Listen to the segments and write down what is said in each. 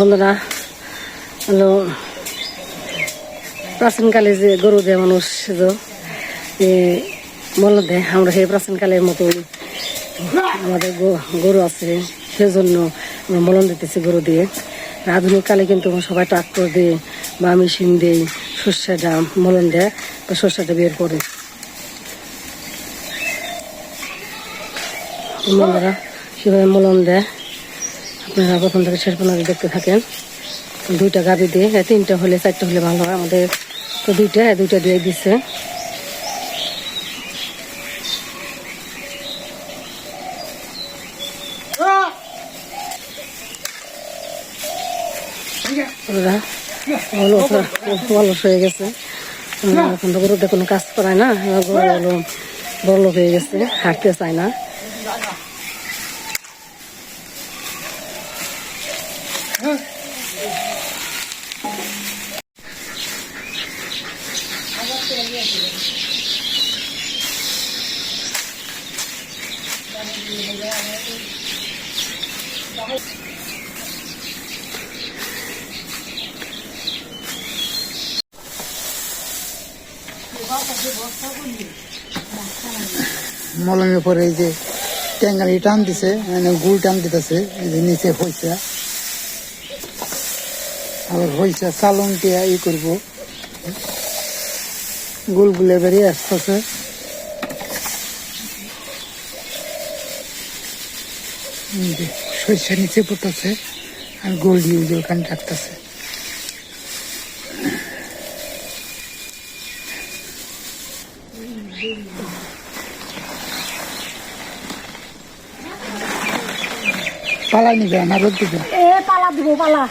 বন্ধুরা হলো প্রাচীনকালে যে গরু দেয় মানুষ এ, বলদ দেয় আমরা সেই প্রাচীনকালের মতো আমাদের গরু আছে সেজন্য আমরা মলন দিতেছি গরু দিয়ে। আর আধুনিক কালে কিন্তু সবাই ট্রাক্টর দিয়ে বা মেশিন দিয়ে শস্যটা মলন দেয় বা শস্যটা বের করে। বন্ধুরা সেভাবে মলন দেয়। আপনারা প্রথম থেকে শেষ পর্যন্ত দেখতে থাকেন। দুইটা গাবি দিয়ে হ্যাঁ, তিনটা হলে চারটা হলে ভালো হয় আমাদের। তো দুইটা হ্যাঁ, দুইটা দিয়ে ওরা অলস হয়ে গেছে। এখন তো গরুতে কোনো কাজ করায় না গরু বড় লোক হয়ে গেছে হাঁটতে চায় না। মলমের পরে এই যে ট্যাঙ্গালি টান দিছে মানে গুল টান দিতেছে এই যে নিচে পয়সা পয়সা চালন ই করব। বেরিয়ে আসতেছে। নিচে আর রাখতেছে। পালা নিবে না, রোদ দিবে। পালা দিব, পালা।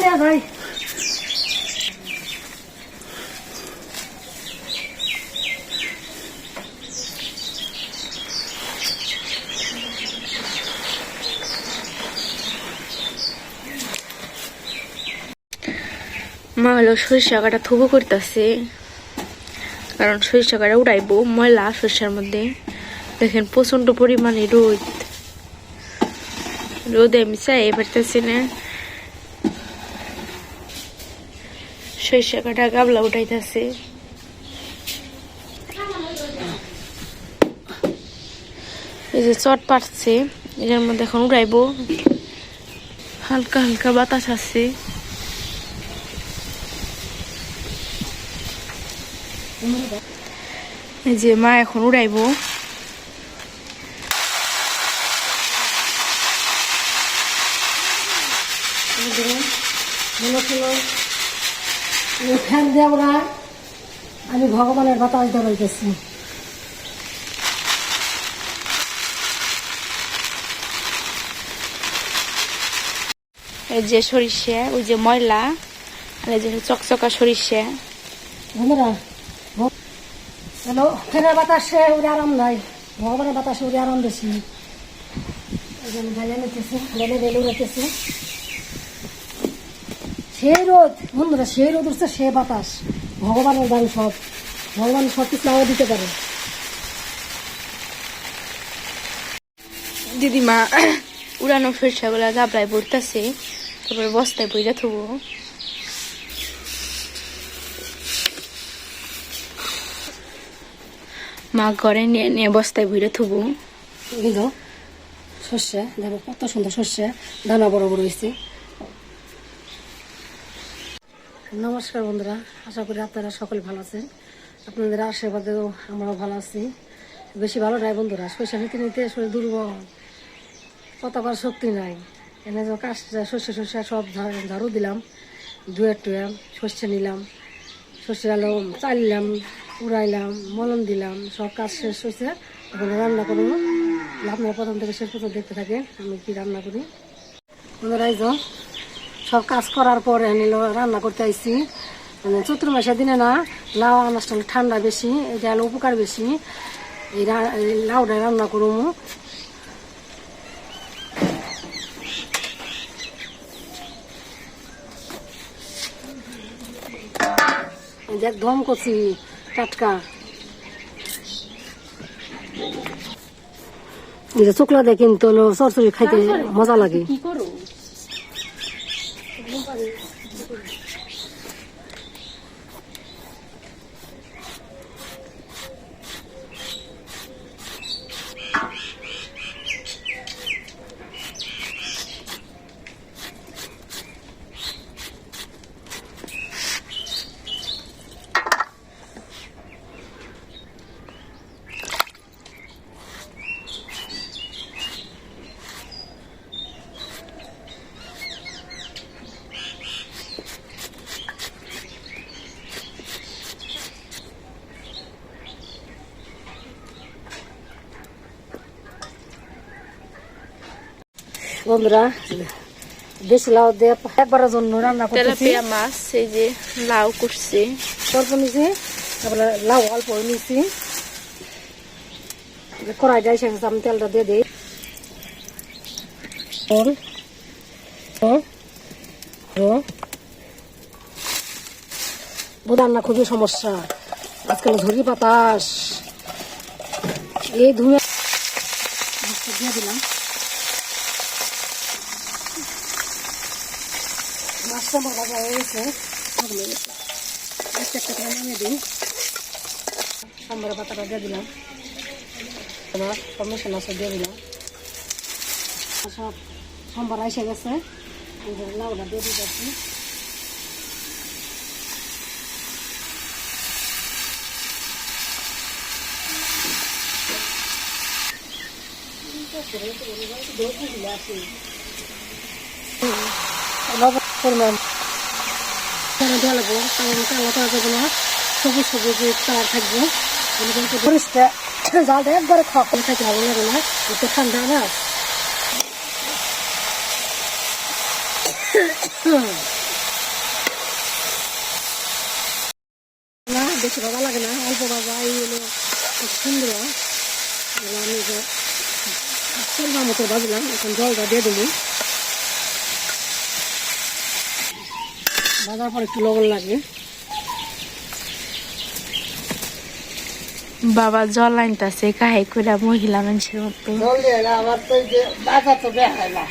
নিয়ে ভাই। মা হলো সরিষা কাটা থুবো করতেছে। কারণ সরিষা কাটা উড়াইবো, ময়লা সরিষার মধ্যে। দেখেন প্রচণ্ড পরিমাণে রোদ। রোদে আমি চাই পারতেছি না। সরিষা কাটা গাবলা উঠাইতেছে। এই যে চট পাটছে এটার মধ্যে এখন উড়াইবো। হালকা হালকা বাতাস আছে। এই যে মা এখন উড়াইবো। মনে ছিল এই ফ্যান দেব না আমি ভগবানের বাতাস দেবাইতেছি এই যে সরিষে ওই যে ময়লা আর এই যে চকচকা সরিষে। বন্ধুরা ফ্যানের বাতাসে উড়ে আরাম নাই। ভগবানের বাতাসে উড়ে আরাম বেশি এই যে আমি নিতেছি ঢেলে ঢেলে উড়াইতেছি সেই রোদ বন্ধুরা সেই রোদ উঠছে সে বাতাস। ভগবানের গান সব। ভগবান সব কিছু নাও দিতে পারে। দিদিমা উড়ানো সরিষা গুলা গাবলায় পড়তেছে। তারপরে বস্তায় বইরা থবো। মা ঘরে নিয়ে নিয়ে বস্তায় বইরা থবো। শস্য দেখো কত সুন্দর শস্য দানা বড় বড় হয়েছে নমস্কার বন্ধুরা, আশা করি আপনারা সকলে ভালো আছেন। আপনাদের আশীর্বাদেও আমরাও ভালো আছি। বেশি ভালো নাই বন্ধুরা শস্য নিতে নিতে শরীর দুর্বল। কত করার শক্তি নাই। এনে যে কাজ শস্য শস্য সব ঝাড়ু দিলাম ধুয়ে টুয়ে শস্য নিলাম শস্য আলো চালিলাম, উড়াইলাম, মলম দিলাম, সব কাজ শেষ হয়েছে। এখন রান্না করব। আপনারা প্রথম থেকে শেষ পর্যন্ত দেখতে থাকেন, আমি কি রান্না করি। বন্ধুরা, এই সব কাজ করার পরে নিল রান্না করতে আইসি মানে চৈত্র মাসের দিনে না লাউ আনাজটা ঠান্ডা বেশি এটা হলো উপকার বেশি। এই লাউটা রান্না যে একদম কচি টাটকা। এই যে শুকলা দিয়ে কিন্তু হলো সরসরি খাইতে মজা লাগে। কি করো বন্ধুরা দেশি লাউ দিয়ে একবারের জন্য রান্না করতেছি। মাছ এই যে লাউ করছে। অল্প নিছি তারপরে লাউ অল্প নিছি। কড়াই যাই সেখানে আমি তেলটা দিয়ে দিই। রান্না খুবই সমস্যা। আজকাল ঝুড়ি বাতাস। এই ধুয়ে দিয়ে দিলাম। মাছটা মাথা হয়ে গেছে হয়ে গেছে একটা একটা করে নামিয়ে দিই। সাম্বার পাতাটা দিয়ে দিলাম। এবার টমেটো আছে দিয়ে দিলাম। সব সাম্বার এসে গেছে। লাউটা দিয়ে দিতেছি লবণ পরিমাণ এখানে দেওয়া লাগবো কারণ কালো করা যাবে না। সবুজ সবুজ কালার থাকবে। পরিষ্কার জালটা একবারে খাওয়া করে থাকতে ভালো লাগে না। একটু ঠান্ডা না। না, বেশি ভালো লাগে না, অল্প ভাজা এই হলো সুন্দর আমি পরিমাণ মতো ভাজলাম, এখন জলটা দিয়ে দেবো। পর একটু লবণ লাগে? বাবা জল আনতেছে কাহে করে মহিলা মানুষের মতো। আবার তো বাজার তো দেখায় না।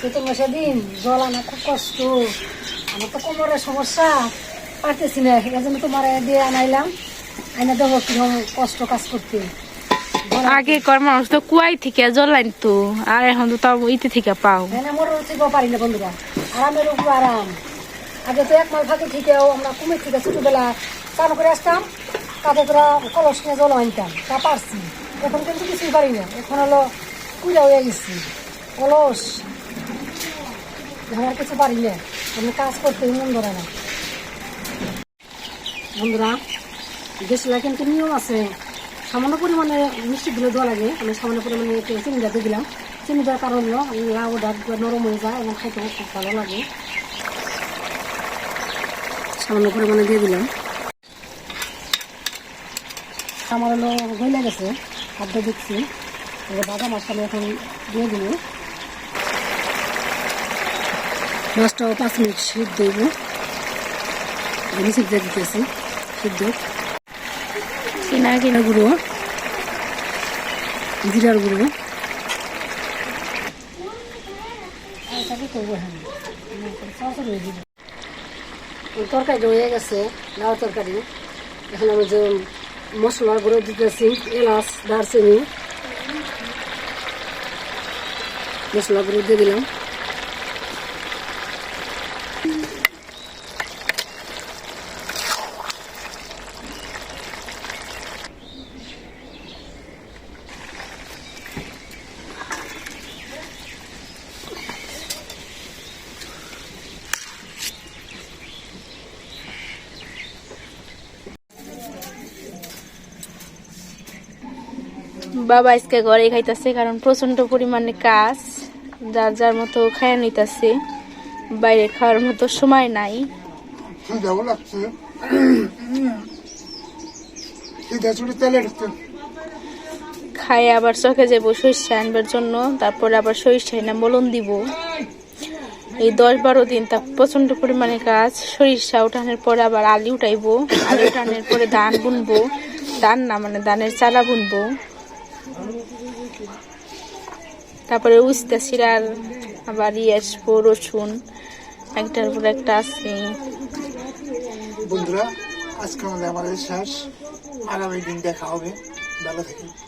চতুর মাসে দিন জল আনা খুব কষ্ট। আমার তো কোমরের সমস্যা পারতেছি না। এই জন্য তোমার দিয়ে আনাইলাম। আইনা দেবো কীরকম কষ্ট কাজ করতে। আগে কর মানুষ তো কুয়াই থেকে জল আনতো আর এখন তো তাও ইতে থেকে পাও। পারি না বন্ধুরা। আরামের উপর আরাম। আগে তো এক মাল ফাঁকি থেকেও আমরা কুমির থেকে ছোটবেলা চান করে আসতাম। তাতে তোরা কলস নিয়ে জল আনতাম তা পারছি। এখন কিন্তু কিছুই পারি না। এখন হলো কুড়া হয়ে গেছি। কলস। এখন আর কিছু পারি না। আমি কাজ করতে মন ধরে না। বন্ধুরা দেশলা কিন্তু নিয়ম আছে। সামান্য পরিমাণে মিষ্টি দিলে দেওয়া লাগে। আমি সামান্য পরিমাণে একটু চিনি দিয়ে দিলাম। চিনি দেওয়ার কারণ লাউ, ডাক, নরম হয়ে যায় এবং খাইতে খুব ভালো লাগে। সামান্য পরিমাণে দিয়ে দিলাম। আমার হলো গইলে গেছে খাদ্য দেখছি এবার বাদা মাছটা আমি এখন দিয়ে দিব। মাছটাও পাঁচ মিনিট সিদ্ধ দেব সিদ্ধ দিতেছি, সিদ্ধ। কিনা কিনা গুঁড়ো। জিরার গুঁড়ো। তরকারিটা হয়ে গেছে, লাউ তরকারি। এখন আমি যে মশলার গুঁড়ো দিতেছি, এলাচ, দারচিনি। মশলা গুঁড়ো দিয়ে দিলাম। বাবা আজকে ঘরে খাইতেছে কারণ প্রচণ্ড পরিমাণে কাজ যার যার মতো খায়া নিতেছে বাইরে খাওয়ার মতো সময় নাই। খাই আবার চোখে যাব সরিষা আনবার জন্য তারপরে আবার সরিষা না মলন দিব। এই দশ বারো দিন তা প্রচণ্ড পরিমাণে কাজ সরিষা উঠানোর পরে আবার আলি উঠাইবো আলি উঠানোর পরে ধান বুনবো ধান না মানে ধানের চারা বুনবো। তারপরে উস্তা সিরার আবার ইয়ে আসব রসুন একটার পর একটা আছে। বন্ধুরা, আজকে আমাদের আমাদের শেষ। আগামী দিন দেখা হবে। ভালো থেকে